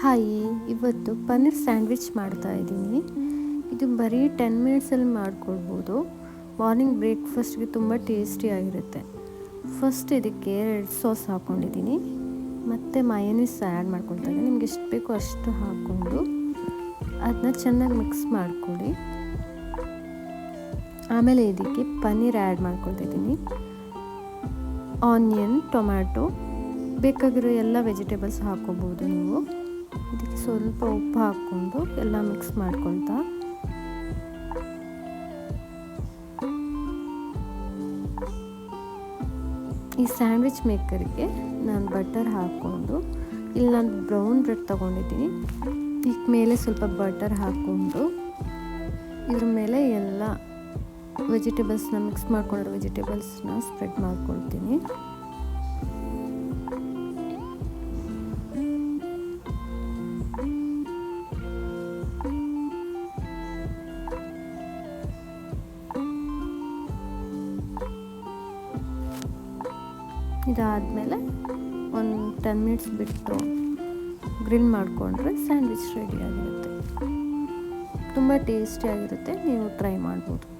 Hi, ಇವತ್ತು paneer sandwich ಮಾಡ್ತಾ ಇದ್ದೀನಿ. ಇದು ಬರೀ ಟೆನ್ ಮಿನಿಟ್ಸಲ್ಲಿ ಮಾಡ್ಕೊಳ್ಬೋದು. ಮಾರ್ನಿಂಗ್ ಬ್ರೇಕ್ಫಾಸ್ಟ್ಗೆ ತುಂಬ ಟೇಸ್ಟಿಯಾಗಿರುತ್ತೆ ಫಸ್ಟ್ ಇದಕ್ಕೆ ರೆಡ್ ಸಾಸ್ ಹಾಕ್ಕೊಂಡಿದ್ದೀನಿ ಮತ್ತು ಮಯನೀಸ್ ಆ್ಯಡ್ ಮಾಡ್ಕೊಳ್ತಾ ಇದ್ದೀನಿ. ನಿಮ್ಗೆ ಎಷ್ಟು ಬೇಕೋ ಅಷ್ಟು ಹಾಕ್ಕೊಂಡು ಅದನ್ನ ಚೆನ್ನಾಗಿ ಮಿಕ್ಸ್ ಮಾಡ್ಕೊಳ್ಳಿ. ಆಮೇಲೆ ಇದಕ್ಕೆ ಪನ್ನೀರ್ ಆ್ಯಡ್ ಮಾಡ್ಕೊಳ್ತಿದ್ದೀನಿ ಆನಿಯನ್ ಟೊಮ್ಯಾಟೊ ಬೇಕಾಗಿರೋ ಎಲ್ಲ ವೆಜಿಟೇಬಲ್ಸ್ ಹಾಕೋಬೋದು ನೀವು. ಇದಕ್ಕೆ ಸ್ವಲ್ಪ ಉಪ್ಪು ಹಾಕ್ಕೊಂಡು ಎಲ್ಲ ಮಿಕ್ಸ್ ಮಾಡ್ಕೊಳ್ತಾ. ಈ ಸ್ಯಾಂಡ್ವಿಚ್ ಮೇಕರ್ಗೆ ನಾನು ಬಟರ್ ಹಾಕ್ಕೊಂಡು, ಇಲ್ಲಿ ನಾನು ಬ್ರೌನ್ ಬ್ರೆಡ್ ತೊಗೊಂಡಿದ್ದೀನಿ. ಈಗ ಮೇಲೆ ಸ್ವಲ್ಪ ಬಟರ್ ಹಾಕ್ಕೊಂಡು, ಇದ್ರ ಮೇಲೆ ಎಲ್ಲ ವೆಜಿಟೇಬಲ್ಸ್ನ ಮಿಕ್ಸ್ ಮಾಡ್ಕೊಂಡಿರೋ ವೆಜಿಟೇಬಲ್ಸ್ನ ಸ್ಪ್ರೆಡ್ ಮಾಡ್ಕೊಳ್ತೀನಿ. ಇದಾದಮೇಲೆ ಒಂದು ಟೆನ್ ಮಿನಿಟ್ಸ್ ಬಿಟ್ಟು ಗ್ರಿಲ್ ಮಾಡಿಕೊಂಡ್ರೆ ಸ್ಯಾಂಡ್ವಿಚ್ ರೆಡಿಯಾಗಿರುತ್ತೆ ತುಂಬ ಟೇಸ್ಟಿಯಾಗಿರುತ್ತೆ ನೀವು ಟ್ರೈ ಮಾಡ್ಬೋದು.